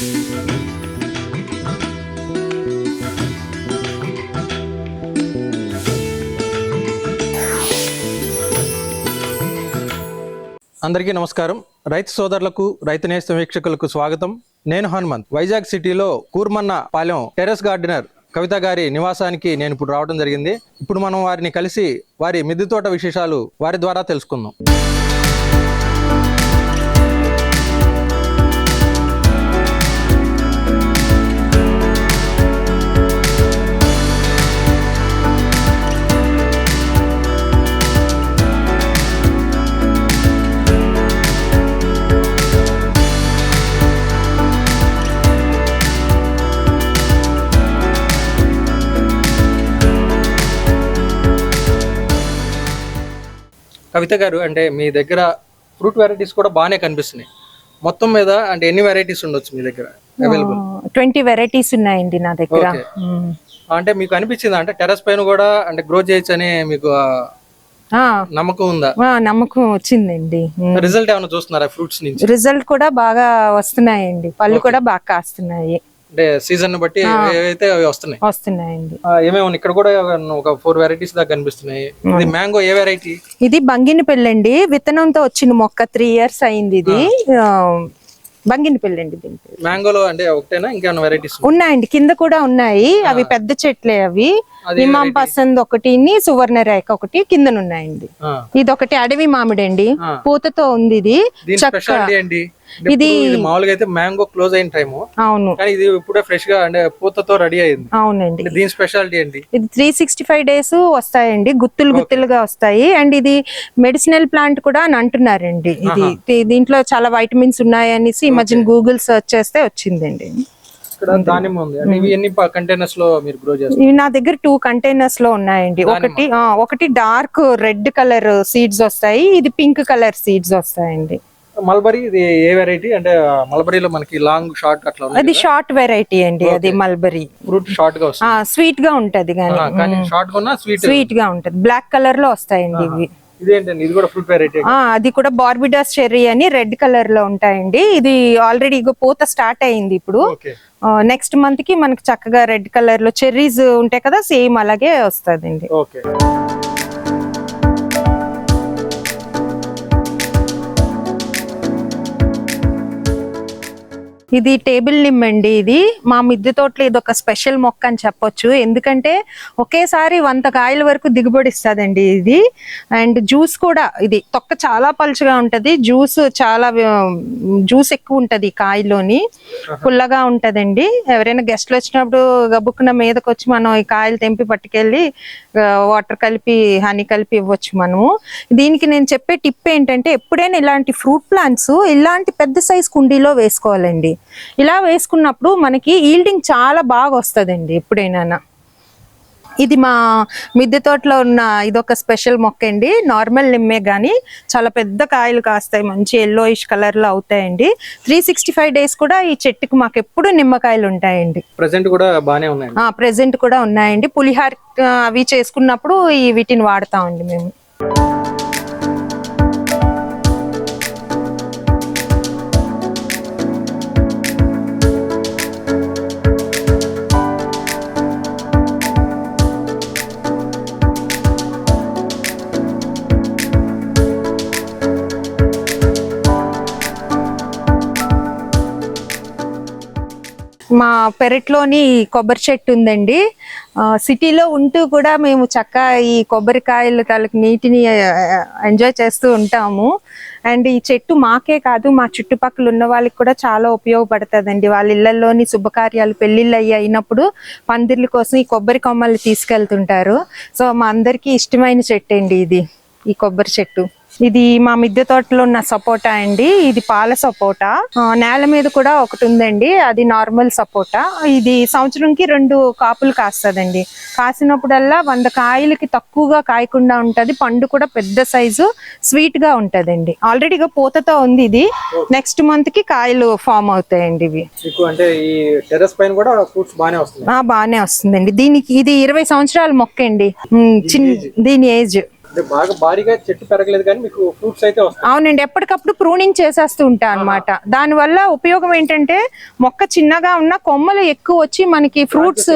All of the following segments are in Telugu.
అందరికీ నమస్కారం. రైతు సోదరులకు రైతు నేస్తం వీక్షకులకు స్వాగతం. నేను హనుమంత్. వైజాగ్ సిటీలో కూర్మన్న పాలెం టెర్రస్ గార్డెనర్ కవిత గారి నివాసానికి నేను ఇప్పుడు రావడం జరిగింది. ఇప్పుడు మనం వారిని కలిసి వారి మిద్దె తోట విశేషాలు వారి ద్వారా తెలుసుకుందాం. కవిత గారు అంటే మీ దగ్గర ఫ్రూట్ వెరైటీస్ కూడా బాగానే కనిపిస్తున్నాయి. మొత్తం మీద అంటే ఎన్ని వెరైటీస్ ఉండొచ్చు మీ దగ్గర? అవైలబుల్ ట్వంటీ వెరైటీస్ ఉన్నాయండి నా దగ్గర. అంటే మీకు అనిపించింది? అంటే టెర్రస్ పైన కూడా అంటే గ్రో చేయొచ్చు అని మీకు నమ్మకం ఉందా? నమ్మకం వచ్చిందండి. రిజల్ట్ ఏమైనా చూస్తున్నారా ఫ్రూట్స్ నుంచి? రిజల్ట్ కూడా బాగా వస్తున్నాయండి. పళ్ళు కూడా బాగా కాస్తున్నాయి. అంటే సీజన్ బట్టి ఏవైతే అవి వస్తున్నాయి. వస్తున్నాయండి. ఏమేమి? ఇక్కడ కూడా ఒక ఫోర్ వెరైటీస్ దాకా కనిపిస్తున్నాయి. ఇది మ్యాంగో ఏ వెరైటీ ఇది బంగిని పెళ్ళండి. విత్తనంతో వచ్చిన మొక్క త్రీ ఇయర్స్ అయింది ఇది. బంగిని పెళ్ళండి. మ్యాంగోలో అంటే ఒకటేనా? ఇంకేమైనా వెరైటీస్ ఉన్నాయండి. కింద కూడా ఉన్నాయి. అవి పెద్ద చెట్లే అవి. ఇమాం పసంద్ ఒకటి సువర్ణ రేఖ ఒకటి కిందన ఉన్నాయండి ఇది ఒకటి అడవి మామిడి అండి. పూతతో ఉంది ఇది. చక్క. ఇది- మామూలుగా అయితే మ్యాంగో క్లోజ్ అయిన టైము. అవును. కానీ ఇది ఇప్పుడే ఫ్రెష్గా అంటే పూతతో రెడీ అయింది. అవునండి. దీని స్పెషాలిటీ ఏంటి? ఇది త్రీ సిక్స్టీ ఫైవ్ డేస్ వస్తాయండి. గుత్తులు గుత్తులుగా వస్తాయి. అండ్ ఇది మెడిసినల్ ప్లాంట్ కూడా అని అంటున్నారండి. ఇది దీంట్లో చాలా వైటమిన్స్ ఉన్నాయనేసి ఈ మధ్యన గూగుల్ సెర్చ్ చేస్తే వచ్చిందండి. ఇవి నా దగ్గర టూ కంటైనర్స్లో ఉన్నాయండి. ఒకటి ఒకటి డార్క్ రెడ్ కలర్ సీడ్స్ వస్తాయి. ఇది పింక్ కలర్ సీడ్స్ వస్తాయండి. మల్బరీ ఇది ఏ వెరైటీ అంటే మల్బరీలో మనకి లాంగ్ షార్ట్ అట్లా అది షార్ట్ వెరైటీ అండి అది మల్బరీ. ఫ్రూట్ షార్ట్గా వస్తుంది. స్వీట్గా ఉంటది కానీ. షార్ట్ కొన్నా స్వీట్ స్వీట్గా ఉంటది. బ్లాక్ కలర్లో వస్తాయండి ఇవి. ఇదేంటండి? ఇది కూడా ఫ్రూట్ వెరైటీ ఆ అది కూడా బార్బిడాస్ చెర్రీ అని రెడ్ కలర్లో ఉంటాయండి. ఇది ఆల్రెడీ ఇగో పూత స్టార్ట్ అయింది ఇప్పుడు. నెక్స్ట్ మంత్కి మనకి చక్కగా రెడ్ కలర్లో చెర్రీస్ ఉంటాయి కదా సేమ్ అలాగే వస్తుందండి. ఓకే ఇది టేబుల్ నిమ్ అండి ఇది. మా మిద్దె తోటలో ఇది ఒక స్పెషల్ మొక్క అని చెప్పొచ్చు. ఎందుకంటే ఒకేసారి వంద కాయల వరకు దిగుబడి ఇస్తుందండి ఇది. అండ్ జ్యూస్ కూడా ఇది తొక్క చాలా పలుచగా ఉంటది. జ్యూస్ చాలా జ్యూస్ ఎక్కువ ఉంటది కాయలోని పుల్లగా ఉంటదండి. ఎవరైనా గెస్ట్లు వచ్చినప్పుడు గబుక్కున మీదకి వచ్చి మనం ఈ కాయలు తెంపి పట్టుకెళ్ళి వాటర్ కలిపి హనీ కలిపి ఇవ్వచ్చు మనము. దీనికి నేను చెప్పే టిప్ ఏంటంటే ఎప్పుడైనా ఇలాంటి ఫ్రూట్ ప్లాంట్స్ ఇలాంటి పెద్ద సైజ్ కుండీలో వేసుకోవాలండి. ఇలా వేసుకున్నప్పుడు మనకి ఈల్డింగ్ చాలా బాగా వస్తుందండి ఎప్పుడైనా ఇది మా మిద్దె తోటలో ఉన్న ఇదొక స్పెషల్ మొక్క అండి నార్మల్ నిమ్మే కానీ చాలా పెద్ద కాయలు కాస్తాయి. మంచి ఎల్లోయిష్ కలర్లో అవుతాయండి. త్రీ సిక్స్టీ ఫైవ్ డేస్ కూడా ఈ చెట్టుకు మాకు ఎప్పుడు నిమ్మకాయలు ఉంటాయండి. ప్రెసెంట్ కూడా బానే ఉన్నాయి ప్రెసెంట్ కూడా ఉన్నాయండి. పులిహార అవి చేసుకున్నప్పుడు ఈ వీటిని వాడతామండి మేము. మా పెరట్లోని కొబ్బరి చెట్టు ఉందండి. సిటీలో ఉంటూ కూడా మేము చక్క ఈ కొబ్బరికాయలు తాలూకు నీటిని ఎంజాయ్ చేస్తూ ఉంటాము. అండ్ ఈ చెట్టు మాకే కాదు మా చుట్టుపక్కల ఉన్న వాళ్ళకి కూడా చాలా ఉపయోగపడుతుందండి. వాళ్ళ ఇళ్ళలోని శుభకార్యాలు పెళ్ళిళ్ళు అయ్యి అయినప్పుడు పందిర్ల కోసం ఈ కొబ్బరి కొమ్మలు తీసుకెళ్తుంటారు. సో మా అందరికీ ఇష్టమైన చెట్టు అండి ఇది. ఈ కొబ్బరి చెట్టు. ఇది మా మిద్దె తోటలో ఉన్న సపోటా అండి. ఇది పాల సపోటా. నేల మీద కూడా ఒకటి ఉందండి. అది నార్మల్ సపోటా. ఇది సంవత్సరంకి రెండు కాపులు కాస్తదండి. కాసినప్పుడల్లా వంద కాయలకి తక్కువగా కాయకుండా ఉంటది. పండు కూడా పెద్ద సైజు స్వీట్గా ఉంటదండి. ఆల్రెడీగా పూతతో ఉంది ఇది. నెక్స్ట్ మంత్కి కాయలు ఫామ్ అవుతాయండి ఇవి. బాగానే వస్తుందండి. దీనికి ఇది ఇరవై సంవత్సరాల మొక్క అండి చిన్న దీని ఏజ్. బాగా భారీగా చెట్టు పెరగలేదు కానీ మీకు ఫ్రూట్స్ అయితే వస్తాయి. అవునండి ఎప్పటికప్పుడు ప్రూనింగ్ చేసేస్తూ ఉంటా అనమాట దానివల్ల ఉపయోగం ఏంటంటే మొక్క చిన్నగా ఉన్న కొమ్మలు ఎక్కువ వచ్చి మనకి ఫ్రూట్స్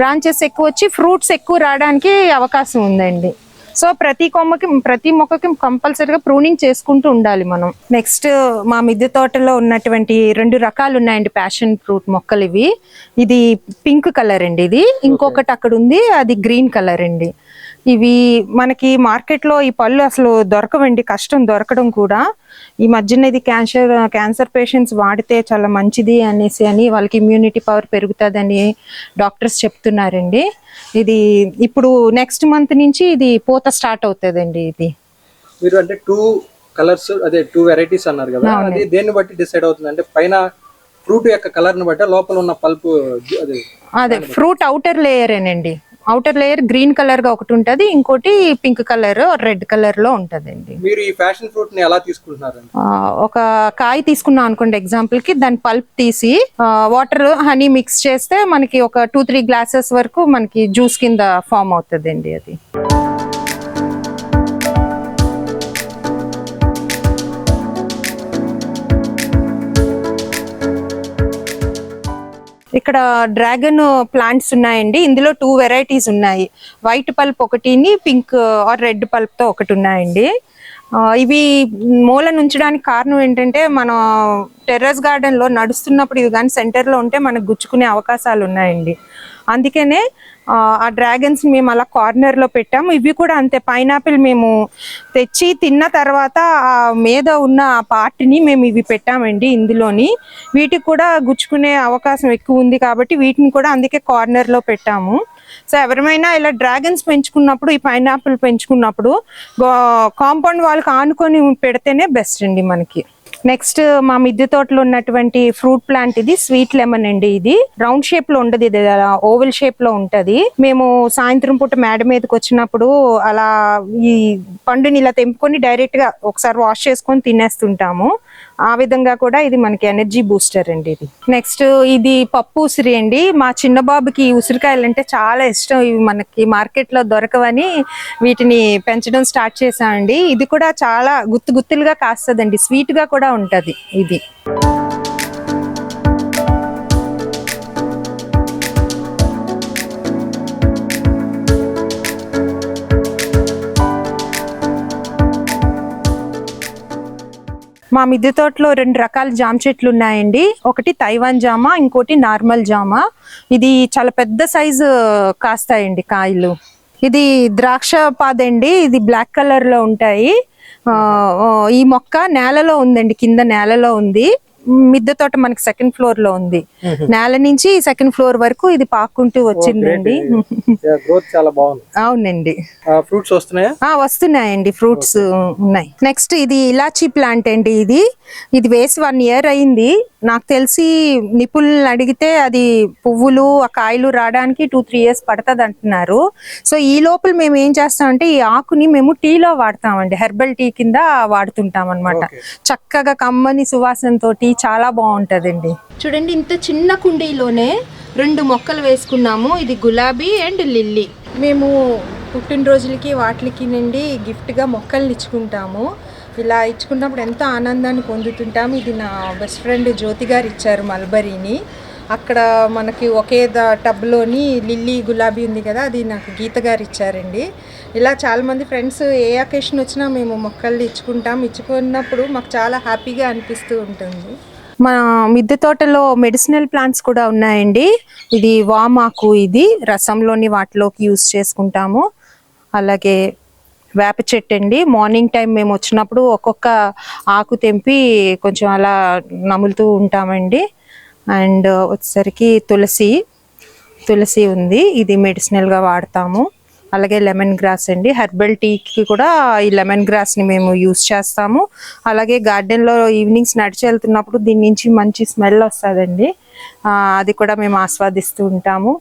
బ్రాంచెస్ ఎక్కువ వచ్చి. ఫ్రూట్స్ ఎక్కువ రావడానికి అవకాశం ఉందండి. సో ప్రతి కొమ్మకి ప్రతి మొక్కకి కంపల్సరీగా ప్రూనింగ్ చేసుకుంటూ ఉండాలి మనం. నెక్స్ట్ మా మిద్దె తోటలో ఉన్నటువంటి రెండు రకాలు ఉన్నాయండి ప్యాషన్ ఫ్రూట్ మొక్కలు ఇవి. ఇది పింక్ కలర్ అండి ఇది. ఇంకొకటి అక్కడ ఉంది అది గ్రీన్ కలర్ అండి. ఇవి మనకి మార్కెట్లో ఈ పళ్ళు అసలు దొరకవండి కష్టం దొరకడం కూడా. ఈ మధ్యన ఇది క్యాన్సర్ క్యాన్సర్ పేషెంట్స్ వాడితే చాలా మంచిది అనేసి అని వాళ్ళకి ఇమ్యూనిటీ పవర్ పెరుగుతుందని డాక్టర్స్ చెప్తున్నారండి. ఇది ఇప్పుడు నెక్స్ట్ మంత్ నుంచి ఇది పూత స్టార్ట్ అవుతుందండి ఇది. మీరు అంటే టూ కలర్స్ అదే టూ వెరైటీస్ అన్నారు కదా అది దేన్ని బట్టి డిసైడ్ అవుతుంది? అంటే పైన ఫ్రూట్ యొక్క కలర్ని బట్టి లోపల ఉన్న పల్పు అది అదే ఫ్రూట్ అవుటర్ లేయర్ ఏనండి. అవుటర్ లేయర్ గ్రీన్ కలర్గా ఒకటి ఉంటది ఇంకోటి పింక్ కలర్ రెడ్ కలర్లో ఉంటదండి. మీరు ఈ ఫ్యాషన్ ఫ్రూట్ని ఎలా తీసుకుంటున్నారు ఒక కాయ తీసుకున్నాం అనుకోండి ఎగ్జాంపుల్కి దాని పల్ప్ తీసి వాటర్ హనీ మిక్స్ చేస్తే మనకి ఒక టూ త్రీ గ్లాసెస్ వరకు మనకి జ్యూస్ కింద ఫామ్ అవుతుందండి అది. ఇక్కడ డ్రాగన్ ప్లాంట్స్ ఉన్నాయండి. ఇందులో టూ వెరైటీస్ ఉన్నాయి. వైట్ పల్ప్ ఒకటిని పింక్ ఆర్ రెడ్ పల్ప్తో ఒకటి ఉన్నాయండి. ఇవి మూల నుంచడానికి కారణం ఏంటంటే మనం టెర్రస్ గార్డెన్లో నడుస్తున్నప్పుడు ఇవి కానీ సెంటర్లో ఉంటే మనకు గుచ్చుకునే అవకాశాలు ఉన్నాయండి. అందుకనే ఆ, డ్రాగన్స్ మేము అలా కార్నర్లో పెట్టాము ఇవి కూడా అంతే పైనాపిల్ మేము తెచ్చి తిన్న తర్వాత ఆ మీద ఉన్న ఆ పార్ట్ని మేము ఇవి పెట్టామండి ఇందులోని. వీటికి కూడా గుచ్చుకునే అవకాశం ఎక్కువ ఉంది కాబట్టి వీటిని కూడా అందుకే కార్నర్లో పెట్టాము. సో ఎవరైనా ఇలా డ్రాగన్స్ పెంచుకున్నప్పుడు ఈ పైనాపిల్ పెంచుకున్నప్పుడు కాంపౌండ్ వాళ్ళకి ఆనుకొని పెడితేనే బెస్ట్ అండి మనకి. నెక్స్ట్ మా మిద్దె తోటలో ఉన్నటువంటి ఫ్రూట్ ప్లాంట్ ఇది స్వీట్ లెమన్ అండి ఇది. రౌండ్ షేప్లో ఉండదు ఇది ఓవెల్ షేప్లో ఉంటది. మేము సాయంత్రం పూట మేడ మీదకి వచ్చినప్పుడు అలా ఈ పండుని ఇలా తెంపుకొని డైరెక్ట్గా ఒకసారి వాష్ చేసుకొని తినేస్తుంటాము. ఆ విధంగా కూడా ఇది మనకి ఎనర్జీ బూస్టర్ అండి ఇది. నెక్స్ట్ ఇది పప్పు ఉసిరి అండి. మా చిన్న బాబుకి ఈ ఉసిరికాయలు అంటే చాలా ఇష్టం. ఇవి మనకి మార్కెట్లో దొరకవని వీటిని పెంచడం స్టార్ట్ చేశామండి ఇది కూడా చాలా గుత్తు గుత్తులుగా కాస్తదండి. స్వీట్గా కూడా ఉంటది ఇది. మా మిద్దె తోటలో రెండు రకాల జామ చెట్లు ఉన్నాయండి. ఒకటి తైవాన్ జామ ఇంకోటి నార్మల్ జామ. ఇది చాలా పెద్ద సైజు కాస్తాయండి కాయలు. ఇది ద్రాక్ష పాదండి. ఇది బ్లాక్ కలర్లో ఉంటాయి ఈ మొక్క నేలలో ఉందండి కింద నేలలో ఉంది. మిద్దె తోట మనకి సెకండ్ ఫ్లోర్లో ఉంది. నేల నుంచి సెకండ్ ఫ్లోర్ వరకు ఇది పాక్కుంటూ వచ్చిందండి. గ్రోత్ చాలా బాగుంది. అవునండి. ఫ్రూట్స్ వస్తున్నాయా? వస్తున్నాయండి. ఫ్రూట్స్ ఉన్నాయి. నెక్స్ట్ ఇది ఇలాచీ ప్లాంట్ అండి ఇది. ఇది వేసి వన్ ఇయర్ అయింది. నాకు తెలిసి నిపుణులను అడిగితే అది పువ్వులు ఆ కాయలు రావడానికి టూ త్రీ ఇయర్స్ పడుతుంది అంటున్నారు. సో ఈ లోపల మేము ఏం చేస్తామంటే ఈ ఆకుని మేము టీలో వాడతామండి. హెర్బల్ టీ కింద వాడుతుంటాం అనమాట చక్కగా కమ్మని సువాసన తోటి చాలా బాగుంటదండి. చూడండి ఇంత చిన్న కుండీలోనే రెండు మొక్కలు వేసుకున్నాము. ఇది గులాబీ అండ్ లిల్లీ. మేము పుట్టినరోజులకి వాటికి నుండి గిఫ్ట్గా మొక్కల్ని ఇచ్చుకుంటాము. ఇలా ఇచ్చుకున్నప్పుడు ఎంతో ఆనందాన్ని పొందుతుంటాము ఇది నా బెస్ట్ ఫ్రెండ్ జ్యోతి గారు ఇచ్చారు మల్బరీని. అక్కడ మనకి ఒకే ద టబ్లోని లిల్లీ గులాబీ ఉంది కదా అది నాకు గీత గారు ఇచ్చారండి. ఇలా చాలామంది ఫ్రెండ్స్ ఏ అకేషన్ వచ్చినా మేము మొక్కల్ని ఇచ్చుకుంటాం. ఇచ్చుకున్నప్పుడు మాకు చాలా హ్యాపీగా అనిపిస్తూ ఉంటుంది. మా మిద్దె తోటలో మెడిసినల్ ప్లాంట్స్ కూడా ఉన్నాయండి. ఇది వామాకు ఇది. రసంలోని వాటిలోకి యూస్ చేసుకుంటాము. అలాగే వేప చెట్టు అండి. మార్నింగ్ టైం మేము వచ్చినప్పుడు ఒక్కొక్క ఆకు తెంపి కొంచెం అలా నములుతూ ఉంటామండి. అండ్ వచ్చేసరికి తులసి తులసి ఉంది. ఇది మెడిసినల్గా వాడతాము. అలాగే లెమన్ గ్రాస్ అండి. హెర్బల్ టీకి కూడా ఈ లెమన్ గ్రాస్ని మేము యూస్ చేస్తాము. అలాగే గార్డెన్లో ఈవినింగ్స్ నడిచి వెళ్తున్నప్పుడు దీని నుంచి మంచి స్మెల్ వస్తుందండి. అది కూడా మేము ఆస్వాదిస్తూ ఉంటాము.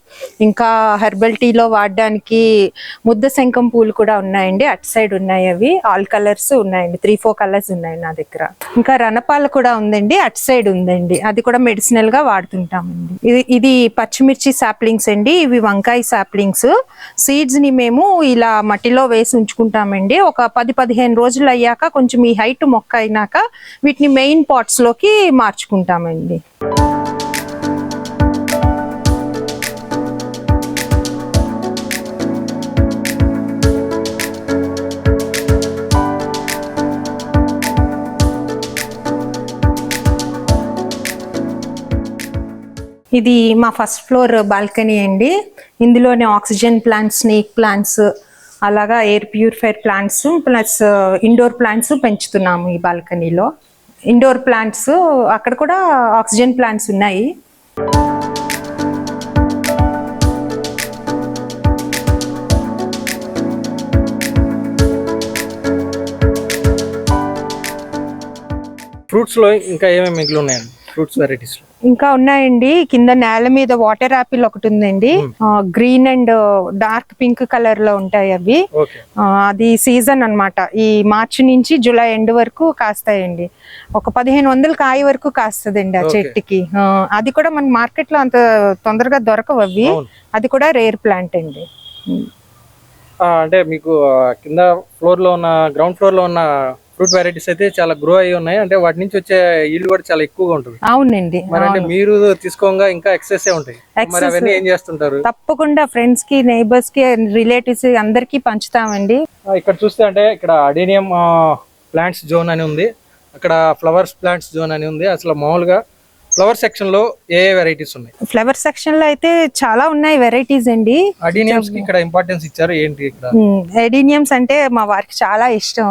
ఇంకా హెర్బల్ టీలో వాడడానికి ముద్ద శంఖం పూలు కూడా ఉన్నాయండి. అటు సైడ్ ఉన్నాయి అవి. ఆల్ కలర్స్ ఉన్నాయండి. త్రీ ఫోర్ కలర్స్ ఉన్నాయి నా దగ్గర. ఇంకా రణపాల కూడా ఉందండి. అటు సైడ్ ఉందండి. అది కూడా మెడిసినల్గా వాడుతుంటామండి. ఇది ఇది పచ్చిమిర్చి సాప్లింగ్స్ అండి. ఇవి వంకాయ సాప్లింగ్స్ సీడ్స్ని మేము ఇలా మట్టిలో వేసి ఉంచుకుంటామండి. ఒక పది పదిహేను రోజులు అయ్యాక కొంచెం ఈ హైట్ మొక్క అయినాక వీటిని మెయిన్ పాట్స్లోకి మార్చుకుంటామండి. ఇది మా ఫస్ట్ ఫ్లోర్ బాల్కనీ అండి. ఇందులోనే ఆక్సిజన్ ప్లాంట్స్ స్నేక్ ప్లాంట్స్ అలాగా air purifier plants plus indoor plants పెంచుతున్నాము ఈ బాల్కనీలో ఇండోర్ ప్లాంట్స్ అక్కడ కూడా ఆక్సిజన్ ప్లాంట్స్ ఉన్నాయి. ఫ్రూట్స్లో ఇంకా ఏమేమి మిగిలి ఉన్నాయండి? ఫ్రూట్స్ వెరైటీస్లో. ఇంకా ఉన్నాయండి. కింద నేల మీద వాటర్ యాపిల్ ఒకటి ఉందండి. గ్రీన్ అండ్ డార్క్ పింక్ కలర్లో ఉంటాయి అవి. అది సీజన్ అన్నమాట. ఈ మార్చి నుంచి జూలై ఎండ్ వరకు కాస్తాయండి. ఒక పదిహేను వందల కాయ వరకు కాస్తదండి ఆ. చెట్టుకి. అది కూడా మన మార్కెట్లో అంత తొందరగా దొరకవు అవి. అది కూడా రేర్ ప్లాంట్ అండి. అంటే మీకు కింద ఫ్లోర్లో ఉన్న గ్రౌండ్ ఫ్లోర్లో ఉన్న ఫ్రూట్ వెరైటీస్ అయితే చాలా గ్రో అయి ఉన్నాయి. అంటే వాటి నుంచి వచ్చే ఈల్డ్ కూడా చాలా ఎక్కువగా ఉంటుంది. అవునండి మరి అంటే మీరు తీసుకోగా ఇంకా ఎక్సెస్ ఉంటాయి. మరి అవన్నీ ఏం చేస్తుంటారు? తప్పకుండా ఫ్రెండ్స్కి నైబర్స్కి రిలేటివ్స్ అందరికి పంచుతామండి. ఇక్కడ చూస్తే అంటే ఇక్కడ అడేనియం ప్లాంట్స్ జోన్ అని ఉంది. అక్కడ ఫ్లవర్స్ ప్లాంట్స్ జోన్ అని ఉంది. అసలు మామూలుగా ఫ్లవర్ సెక్షన్లో ఏ ఏ వెరైటీస్ ఉన్నాయి? ఫ్లవర్ సెక్షన్లో అయితే చాలా ఉన్నాయి వెరైటీస్ అండి. అడీనియమ్స్కి ఇక్కడ ఇంపార్టెన్స్ ఇచ్చారు ఏంటి ఇక్కడ? ఎడీనియమ్స్ అంటే మా వారికి చాలా ఇష్టం.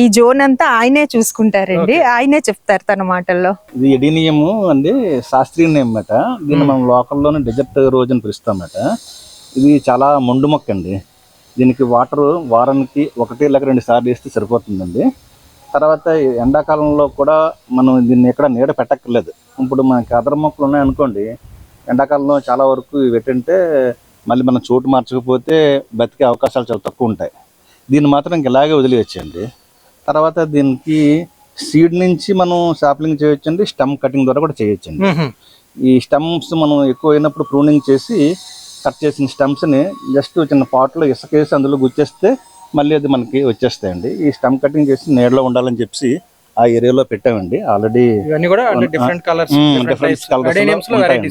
ఈ జోన్ అంతా ఆయనే చూసుకుంటారండి. ఆయనే చెప్తారు తన మాటల్లో. ఇది ఎడీనియము అండి శాస్త్రీయ నేమ్ అన్నమాట దీన్ని మనం లోకల్లోనే డెజర్ట్ రోజ్ అని పిలుస్తాం అన్నమాట ఇది చాలా మొండు మొక్క అండి దీనికి వాటర్ వారానికి ఒకటి లేక రెండు సార్లు వేస్తే సరిపోతుందండి. తర్వాత ఎండాకాలంలో కూడా మనం దీన్ని ఎక్కడ నీడ పెట్టక్కర్లేదు. ఇప్పుడు మనకి అదర మొక్కలు ఉన్నాయనుకోండి ఎండాకాలంలో చాలా వరకు ఇవి ఏంటంటే మళ్ళీ మనం చోటు మార్చకపోతే బతికే అవకాశాలు చాలా తక్కువ ఉంటాయి. దీన్ని మాత్రం ఇంక ఇలాగే వదిలేయచ్చండి తర్వాత దీనికి సీడ్ నుంచి మనం సాప్లింగ్ చేయొచ్చండి స్టమ్ కటింగ్ ద్వారా కూడా చేయొచ్చండి. ఈ స్టమ్స్ మనం ఎక్కువ అయినప్పుడు ప్రూనింగ్ చేసి కట్ చేసిన స్టమ్స్ని జస్ట్ చిన్న పాట్లో ఇసుక వేసి అందులో గుచ్చేస్తే మళ్ళీ అది మనకి వచ్చేస్తాయండి. ఈ స్టమ్ కటింగ్ చేసి నీడలో ఉండాలని చెప్పి ఆ ఏరియాలో పెట్టామండి. ఆల్రెడీ డిఫరెంట్ కలర్స్ ఉంటాయండి.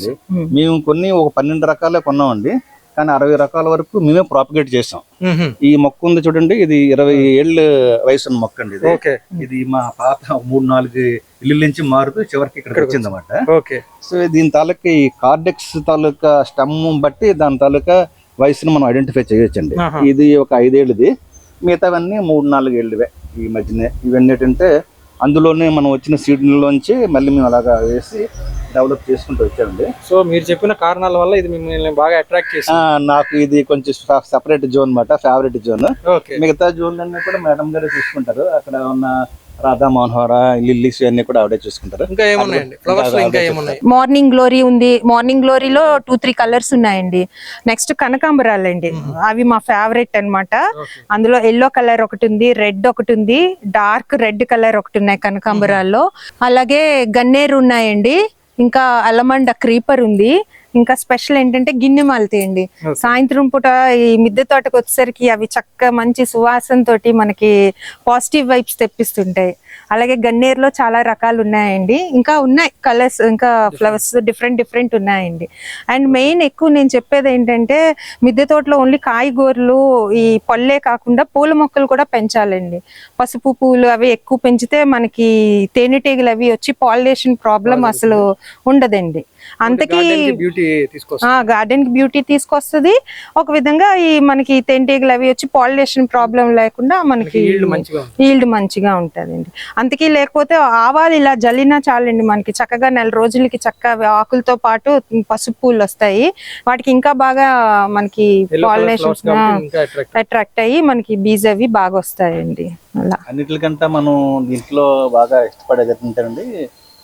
మేము కొన్ని ఒక పన్నెండు రకాలే కొన్నామండి. కానీ అరవై రకాల వరకు మేమే ప్రాపగేట్ చేసాం. ఈ మొక్క ఉంది చూడండి ఇది ఇరవై ఏళ్ళ వయసు మొక్క అండి ఇది. ఓకే. ఇది మా పాత మూడు నాలుగు ఇల్లు నుంచి మారుతూ చివరికి ఇక్కడికి వచ్చింది అనమాట ఓకే. సో దీని తాలూకా ఈ కార్డెక్స్ తాలూకా స్టమ్ బట్టి దాని తాలూకా వయసును మనం ఐడెంటిఫై చేయొచ్చండి. ఇది ఒక ఐదేళ్ళది. మిగతావన్నీ మూడు నాలుగు ఏళ్ళువే ఈ మధ్యనే. ఇవన్నీ ఏంటంటే అందులోనే మనం వచ్చిన సీడ్లోంచి మళ్ళీ మేము అలాగా వేసి డెవలప్ చేసుకుంటూ వచ్చామండి. సో మీరు చెప్పిన కారణాల వల్ల ఇది మిమ్మల్ని బాగా అట్రాక్ట్ ఆ, చేసింది నాకు ఇది కొంచెం సపరేట్ జోన్ అన్నమాట ఫేవరెట్ జోన్ ఓకే. మిగతా జోన్ అన్ని కూడా మేడం గారే చూసుకుంటారు. అక్కడ ఉన్న రాధా మనోహర లిల్లీస్ అన్ని కూడా ఆవిడే చూసుకుంటారు. ఇంకా ఏమున్నాయండి? ఫ్లవర్స్లో ఇంకా ఏమున్నాయి? మార్నింగ్ గ్లోరీ ఉంది. మార్నింగ్ గ్లోరీలో టూ త్రీ కలర్స్ ఉన్నాయండి. నెక్స్ట్ కనకాంబరాలు అండి అవి మా ఫేవరెట్ అన్నమాట. ఓకే. అందులో ఎల్లో కలర్ ఒకటి ఉంది రెడ్ ఒకటి ఉంది డార్క్ రెడ్ కలర్ ఒకటి ఉన్నాయి కనకాంబరాల్లో. అలాగే గన్నేరు ఉన్నాయండి. ఇంకా అలమండ క్రీపర్ ఉంది. ఇంకా స్పెషల్ ఏంటంటే గిన్నె మాలతి అండి సాయంత్రం పూట ఈ మిద్దె తోటకు వచ్చేసరికి అవి చక్క మంచి సువాసన తోటి మనకి పాజిటివ్ వైబ్స్ తెప్పిస్తుంటాయి. అలాగే గన్నేరులో చాలా రకాలు ఉన్నాయండి. ఇంకా ఉన్నాయి కలర్స్ ఇంకా ఫ్లవర్స్ డిఫరెంట్ డిఫరెంట్ ఉన్నాయండి. అండ్ మెయిన్ ఎక్కువ నేను చెప్పేది ఏంటంటే మిద్దె తోటలో ఓన్లీ కాయగూరలు ఈ పళ్ళే కాకుండా పూల మొక్కలు కూడా పెంచాలండి. పసుపు పూలు అవి ఎక్కువ పెంచితే మనకి తేనెటీగలు అవి వచ్చి పాలినేషన్ ప్రాబ్లం అసలు ఉండదండి. అంతకీ గార్డెన్కి బ్యూటీ తీసుకొస్తుంది. ఒక విధంగా ఈ మనకి తేనెటీగలు అవి వచ్చి పాలినేషన్ ప్రాబ్లం లేకుండా మనకి ఈల్డ్ మంచిగా ఉంది ఈల్డ్ మంచిగా ఉంటదండి. అందుకే లేకపోతే ఆవాలు ఇలా జల్లినా చాలండి మనకి. చక్కగా నెల రోజులకి చక్కగా ఆకులతో పాటు పసుపు పూలు వస్తాయి. వాటికి ఇంకా బాగా మనకి పాలినేషన్ అట్రాక్ట్ అయ్యి మనకి బీజ్ అవి బాగా వస్తాయండి. అలా. అన్నిటికంటే మనం దీంట్లో బాగా ఇష్టపడేది ఏంటంటేనండి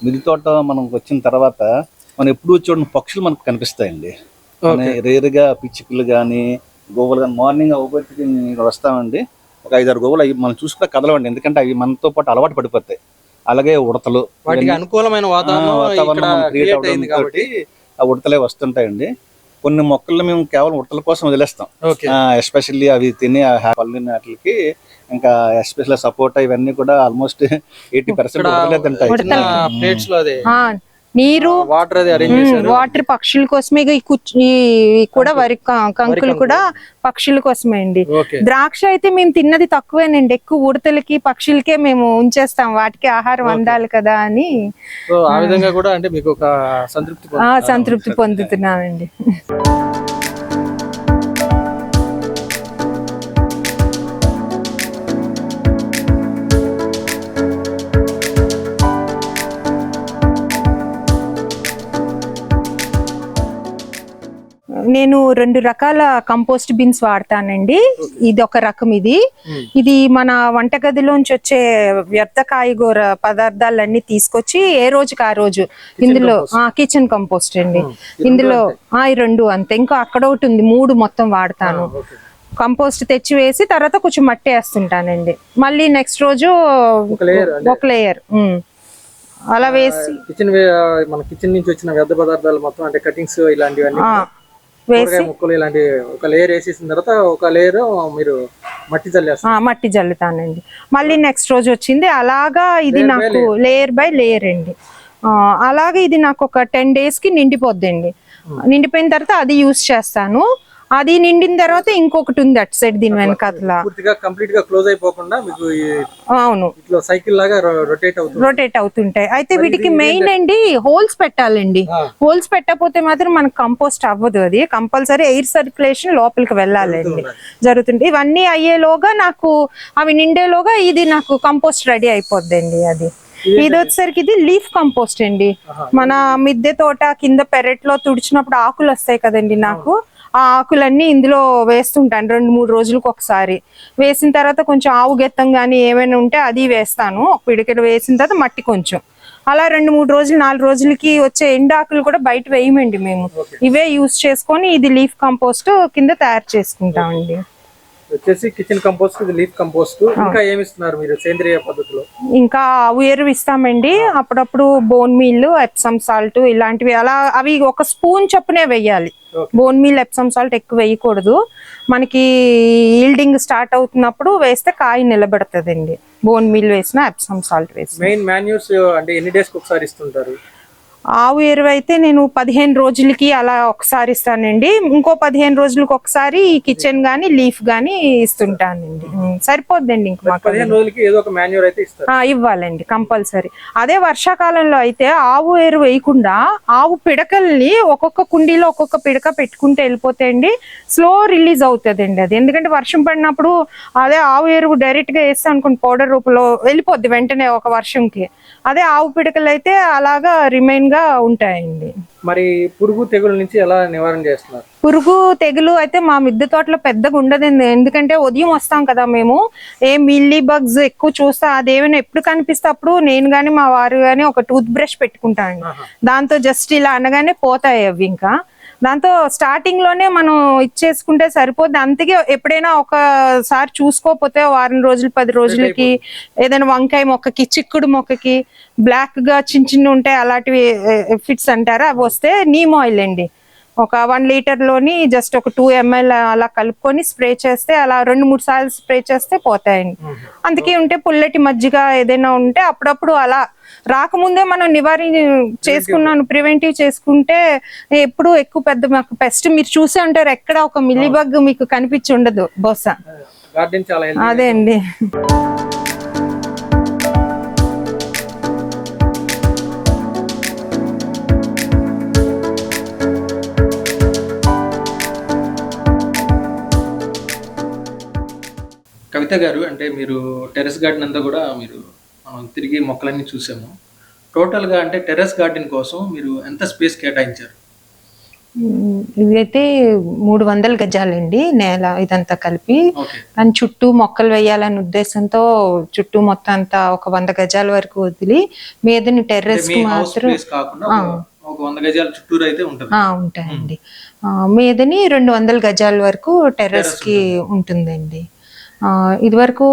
మిది తోట మనం వచ్చిన తర్వాత మనం ఎప్పుడు చూడని పక్షులు మనకు కనిపిస్తాయండి. రేరుగా పిచ్చుకలు కానీ గోవులు కానీ మార్నింగ్ ఒకటికి వస్తామండి. ఒక ఐదారు గోవులు అవి మనం చూసుకుంటే కదలవండి. ఎందుకంటే అవి మనతో పాటు అలవాటు పడిపోతాయి. అలాగే ఉడతలు వాటికి అనుకూలమైన వాతావరణం క్రియేట్ కాబట్టి ఆ ఉడతలే వస్తుంటాయండి. కొన్ని మొక్కలు మేము కేవలం ఉడతల కోసం వదిలేస్తాం. ఎస్పెషల్లీ అవి తిని పళ్ళని వాటికి ఇంకా ఎస్పెషల్లీ సపోర్ట్ ఇవన్నీ కూడా ఆల్మోస్ట్ ఎయిటీ పర్సెంట్ తింటాయి. నీరు వాటర్ పక్షుల కోసమే ఈ కూడా వరి కంకులు కూడా పక్షుల కోసమే అండి. ద్రాక్ష అయితే మేము తిన్నది తక్కువేనండి. ఎక్కువ ఉడతలకి పక్షులకే మేము ఉంచేస్తాం. వాటికి ఆహారం అందాలి కదా అని. సో ఆ విధంగా కూడా అంటే మీకు ఒక సంతృప్తి. సంతృప్తి పొందుతున్నానండి నేను రెండు రకాల కంపోస్ట్ బిన్స్ వాడతానండి. ఇది ఒక రకం ఇది. ఇది మన వంటగదిలోంచి వచ్చే వ్యర్థ కాయగూర పదార్థాలన్నీ తీసుకొచ్చి ఏ రోజుకి ఆ రోజు ఇందులో కిచెన్ కంపోస్ట్ అండి. ఇందులో ఆ, ఈ రెండు అంతే. ఇంకా అక్కడ ఒకటి ఉంది మూడు మొత్తం వాడతాను. కంపోస్ట్ తెచ్చి వేసి తర్వాత కొంచెం మట్టి వేస్తుంటానండి. మళ్ళీ నెక్స్ట్ రోజు ఒక లేయర్ అలా వేసి కిచెన్ మన కిచెన్ నుంచి వచ్చిన వ్యర్థ పదార్థాలు మొత్తం అంటే కటింగ్స్ ఇలాంటివన్నీ వేసి ముక్కలు ఇలాంటి ఒక లేయర్ వేసేసిన తర్వాత ఒక లేయర్ మీరు మట్టి చల్లేస్తారు ఆ, మట్టి జల్లుతానండి. మళ్ళీ నెక్స్ట్ రోజు వచ్చింది. అలాగా ఇది నాకు లేయర్ బై లేయర్ అండి. అలాగే ఇది నాకు ఒక టెన్ డేస్కి నిండిపోద్దండి. నిండిపోయిన తర్వాత అది యూస్ చేస్తాను. అది నిండిన తర్వాత ఇంకొకటి ఉంది అటు సైడ్ దీని పూర్తిగా కంప్లీట్గా క్లోజ్ అయిపోకుండా మీకు అవును. ఇట్లా సైకిల్ లాగా రొటేట్ అవుతుంది. రొటేట్ అవుతుంటాయి. అయితే వీటికి మెయిన్ అండి హోల్స్ పెట్టాలండి. హోల్స్ పెట్టకపోతే మాత్రం మనకు కంపోస్ట్ అవ్వదు అది. కంపల్సరీ ఎయిర్ సర్క్యులేషన్ లోపలికి వెళ్ళాలండి. జరుగుతుంది ఇవన్నీ అయ్యేలోగా నాకు అవి నిండేలోగా ఇది నాకు కంపోస్ట్ రెడీ అయిపోద్దండి అది. ఇది వచ్చేసరికి ఇది లీఫ్ కంపోస్ట్ అండి. మన మిద్దె తోట కింద పెరట్లో తుడిచినప్పుడు ఆకులు వస్తాయి కదండి నాకు. ఆ ఆకులన్నీ ఇందులో వేస్తుంటాను రెండు మూడు రోజులకు ఒకసారి. వేసిన తర్వాత కొంచెం ఆవు గెత్తం కానీ ఏమైనా ఉంటే అది వేస్తాను. ఒక పిడికెడు వేసిన తర్వాత మట్టి కొంచెం. అలా రెండు మూడు రోజులు నాలుగు రోజులకి వచ్చే ఎండాకులు కూడా బయట వేయమండి మేము. ఇవే యూస్ చేసుకొని ఇది లీఫ్ కంపోస్ట్ కింద తయారు చేసుకుంటామండి. వచ్చేసి కిచెన్ కంపోస్ట్ ఇది లీఫ్ కంపోస్ట్ ఇంకా ఏమి ఇస్తున్నారు మీరు సేంద్రియ పద్ధతిలో? ఇంకా ఎరువు ఇస్తామండి. అప్పుడప్పుడు బోన్ మీల్ ఎప్సమ్ సాల్ట్ ఇలాంటివి అలా అవి ఒక స్పూన్ చొప్పునే వేయాలి. బోన్ మీల్ ఎప్సమ్ సాల్ట్ ఎక్కువ వేయకూడదు. మనకి ఈల్డింగ్ స్టార్ట్ అవుతున్నప్పుడు వేస్తే కాయ నిలబెడుతుందండి. బోన్ మీల్ వేసిన ఎప్సమ్ సాల్ట్ వేసిన. మెయిన్ మాన్యూర్స్ అంటే ఎన్ని డేస్ ఒకసారి ఇస్తుంటారు? ఆవు ఎరువు అయితే నేను పదిహేను రోజులకి అలా ఒకసారి ఇస్తానండి. ఇంకో పదిహేను రోజులకి ఒకసారి కిచెన్ గానీ లీఫ్ గానీ ఇస్తుంటానండి. సరిపోద్దండి ఇంక మాకు. ఇవ్వాలండి కంపల్సరీ. అదే వర్షాకాలంలో అయితే ఆవు ఎరువు వేయకుండా ఆవు పిడకల్ని ఒక్కొక్క కుండీలో ఒక్కొక్క పిడక పెట్టుకుంటే వెళ్ళిపోతే అండి స్లో రిలీజ్ అవుతుందండి అది. ఎందుకంటే వర్షం పడినప్పుడు అదే ఆవు ఎరువు డైరెక్ట్గా వేస్తే అనుకోండి పౌడర్ రూపంలో వెళ్ళిపోద్ది వెంటనే ఒక వర్షంకి. అదే ఆవు పిడకలు అయితే అలాగా రిమైన్ గా ఉంటాయండి. మరి పురుగు తెగుల నుంచి ఎలా నివారణ చేస్తున్నారు? పురుగు తెగులు అయితే మా మిద్దె తోటలో పెద్దగా ఉండదండి. ఎందుకంటే ఉదయం వస్తాం కదా మేము. ఏ మిల్లీ బగ్స్ ఎక్కువ చూస్తా అదేమైనా ఎప్పుడు కనిపిస్తే అప్పుడు నేను గాని మా వారు గాని ఒక టూత్ బ్రష్ పెట్టుకుంటామండి దాంతో జస్ట్ ఇలా అనగానే పోతాయి అవి ఇంకా. దాంతో స్టార్టింగ్లోనే మనం ఇచ్చేసుకుంటే సరిపోద్ది. అంతకే ఎప్పుడైనా ఒకసారి చూసుకోకపోతే వారం రోజులు పది రోజులకి ఏదైనా వంకాయ మొక్కకి చిక్కుడు మొక్కకి బ్లాక్గా చిన్న చిన్న ఉంటాయి అలాంటివి ఫిట్స్ అంటారా? అవి వస్తే నీమ్ ఆయిల్ అండి. ఒక వన్ లీటర్లోని జస్ట్ ఒక టూ ఎంఎల్ అలా కలుపుకొని స్ప్రే చేస్తే అలా రెండు మూడు సార్లు స్ప్రే చేస్తే పోతాయండి. అందుకే ఉంటే పుల్లటి మజ్జిగ ఏదైనా ఉంటే అప్పుడప్పుడు అలా రాకముందే మనం నివారణ చేసుకున్నాను ప్రివెంటివ్ చేసుకుంటే ఎప్పుడు ఎక్కువ పెద్ద మాకు పెస్ట్. మీరు చూసే ఉంటారు ఎక్కడ ఒక మిల్లీబగ్ మీకు కనిపించి ఉండదు బహుశా. అదే అండి. కవిత గారు అంటే మీరు టెర్రస్ గార్డెన్ అంతా కూడా మీరు మనం తిరిగి మొక్కలన్నీ చూసాము. టోటల్గా అంటే టెర్రస్ గార్డెన్ కోసం మీరు ఎంత స్పేస్ కేటాయించారు? ఇదైతే మూడు వందల గజాలండి నేల ఇదంతా కలిపి. కానీ చుట్టూ మొక్కలు వేయాలనే ఉద్దేశంతో చుట్టూ మొత్తం అంతా ఒక వంద గజాల వరకు వదిలి మీదని టెర్రస్ మాత్రం ఉంటాయండి. మీదని రెండు వందల గజాల వరకు టెర్రస్కి ఉంటుందండి. ఇదివరకు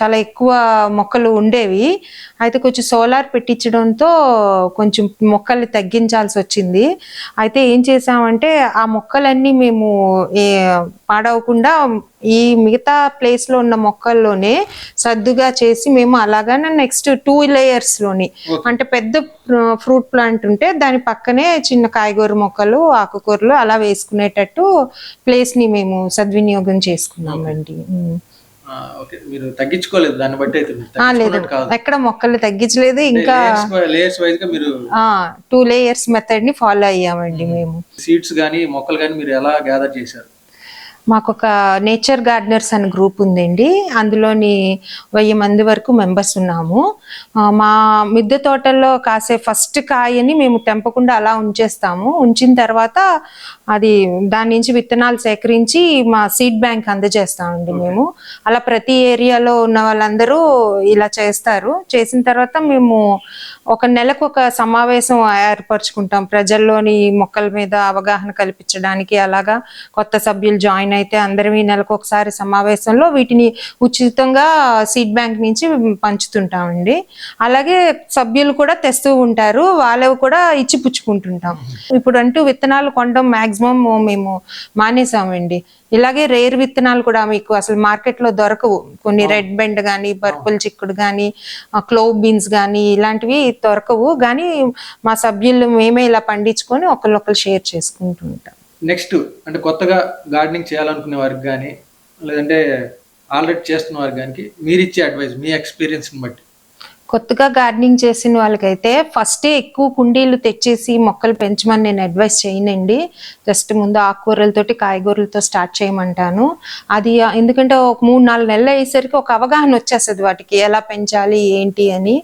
చాలా ఎక్కువ మొక్కలు ఉండేవి. అయితే కొంచెం సోలార్ పెట్టించడంతో కొంచెం మొక్కలు తగ్గించాల్సి వచ్చింది. అయితే ఏం చేసామంటే ఆ మొక్కలన్నీ మేము ఏ పాడవకుండా ఈ మిగతా ప్లేస్లో ఉన్న మొక్కల్లోనే సర్దుగా చేసి మేము అలాగానే నెక్స్ట్ టూ లేయర్స్లోని అంటే పెద్ద ఫ్రూట్ ప్లాంట్ ఉంటే దాని పక్కనే చిన్న కాయగూర మొక్కలు ఆకుకూరలు అలా వేసుకునేటట్టు ప్లేస్ని మేము సద్వినియోగం చేసుకున్నామండి మీరు తగ్గించుకోలేదు దాన్ని బట్టి అయితే ఎక్కడ మొక్కలు తగ్గించలేదు ఇంకా లేయర్స్ వైజ్గా మీరు టూ లేయర్స్ మెథడ్ని ఫాలో అయ్యామండి మేము. సీడ్స్ కానీ మొక్కలు కానీ మీరు ఎలా గ్యాదర్ చేశారు? మాకు ఒక నేచర్ గార్డెనర్స్ అనే గ్రూప్ ఉందండి. అందులోని వెయ్యి మంది వరకు మెంబర్స్ ఉన్నాము. మా మిద్దె తోటల్లో కాసే ఫస్ట్ కాయని మేము తెంపకుండా అలా ఉంచేస్తాము. ఉంచిన తర్వాత అది దాని నుంచి విత్తనాలు సేకరించి మా సీడ్ బ్యాంక్ అందజేస్తామండి మేము. అలా ప్రతి ఏరియాలో ఉన్న వాళ్ళందరూ ఇలా చేస్తారు. చేసిన తర్వాత మేము ఒక నెలకు ఒక సమావేశం ఏర్పరచుకుంటాం. ప్రజల్లోని మొక్కల మీద అవగాహన కల్పించడానికి అలాగా కొత్త సభ్యులు జాయిన్ అయితే అందరం ఈ నెలకు ఒకసారి సమావేశంలో వీటిని ఉచితంగా సీడ్ బ్యాంక్ నుంచి పంచుతుంటామండి. అలాగే సభ్యులు కూడా తెస్తూ ఉంటారు వాళ్ళవి కూడా ఇచ్చి పుచ్చుకుంటుంటాం. ఇప్పుడు అంటూ విత్తనాలు కొనడం మాక్సిమం మేము మానేసామండి. ఇలాగే రేర్ విత్తనాలు కూడా మీకు అసలు మార్కెట్లో దొరకవు. కొన్ని రెడ్ బెండ్ కానీ పర్పుల్ చిక్కుడు కానీ క్లోవ్ బీన్స్ కానీ ఇలాంటివి దొరకవు. కానీ మా సభ్యులు మేమే ఇలా పండించుకొని ఒకళ్ళొకరు షేర్ చేసుకుంటుంటాం నెక్స్ట్ అంటే కొత్తగా గార్డెనింగ్ చేయాలనుకునే వారికి కానీ లేదంటే ఆల్రెడీ చేస్తున్న వారికి కానీ మీరు ఇచ్చే అడ్వైస్ మీ ఎక్స్పీరియన్స్ని బట్టి. కొత్తగా గార్డెనింగ్ చేసిన వాళ్ళకైతే ఫస్టే ఎక్కువ కుండీలు తెచ్చేసి మొక్కలు పెంచమని నేను అడ్వైస్ చేయనండి. జస్ట్ ముందు ఆకుకూరలతోటి కాయగూరలతో స్టార్ట్ చేయమంటాను. అది ఎందుకంటే ఒక మూడు నాలుగు నెలలు అయ్యేసరికి ఒక అవగాహన వచ్చేస్తుంది వాటికి. ఎలా పెంచాలి ఏంటి అని.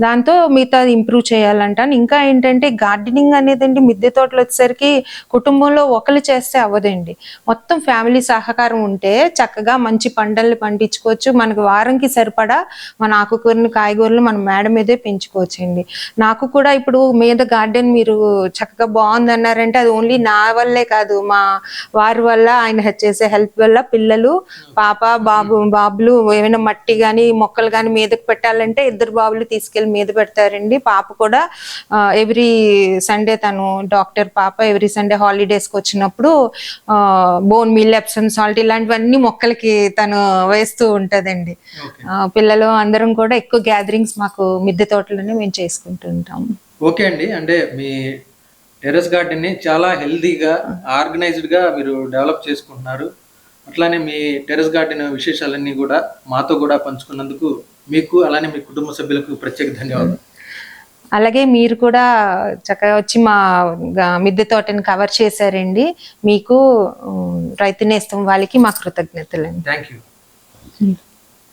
దాంతో మిగతా ఇంప్రూవ్ చేయాలంటాను. ఇంకా ఏంటంటే గార్డెనింగ్ అనేదండి మిద్దె తోటలు వచ్చేసరికి కుటుంబంలో ఒకరు చేస్తే అవ్వదండి. మొత్తం ఫ్యామిలీ సహకారం ఉంటే చక్కగా మంచి పంటలు పండించుకోవచ్చు. మనకు వారంకి సరిపడా మన ఆకుకూరని కాయగూరలు మన మేడ మీదే పెంచుకోవచ్చండి. నాకు కూడా ఇప్పుడు మీద గార్డెన్ మీరు చక్కగా బాగుంది అన్నారంటే అది ఓన్లీ నా వల్లే కాదు మా వారి వల్ల ఆయన చేసే హెల్ప్ వల్ల పిల్లలు పాప బాబు బాబులు ఏమైనా మట్టి కానీ మొక్కలు కానీ మీదకి పెట్టాలంటే ఇద్దరు బాబులు తీసుకెళ్ళి మీద పెడతారండి. పాప కూడా ఎవ్రీ సండే తను డాక్టర్ పాప ఎవ్రీ సండే హాలిడేస్కి వచ్చినప్పుడు బోన్ మీల్ ఎప్సమ్ సాల్ట్ ఇలాంటివన్నీ మొక్కలకి తను వేస్తూ ఉంటదండి. పిల్లలు అందరం కూడా ఎక్కువ గ్యాదరింగ్స్ మాకు మిద్దె తోటలోనే మేము చేసుకుంటూ ఉంటాం ఓకే అండి. అంటే మీ టెర్రస్ గార్డెన్ని చాలా హెల్దీగా ఆర్గనైజ్డ్గా మీరు డెవలప్ చేసుకుంటున్నారు. అట్లానే మీ టెర్రస్ గార్డెన్ విశేషాలన్నీ కూడా మాతో కూడా పంచుకున్నందుకు మీకు అలానే మీ కుటుంబ సభ్యులకు ప్రత్యేక ధన్యవాదాలు. అలాగే మీరు కూడా చక్కగా వచ్చి మా గా- మిద్దె తోటని కవర్ చేశారండి. మీకు రైతు నేస్తం వాళ్ళకి మా కృతజ్ఞతలండి. Thank you.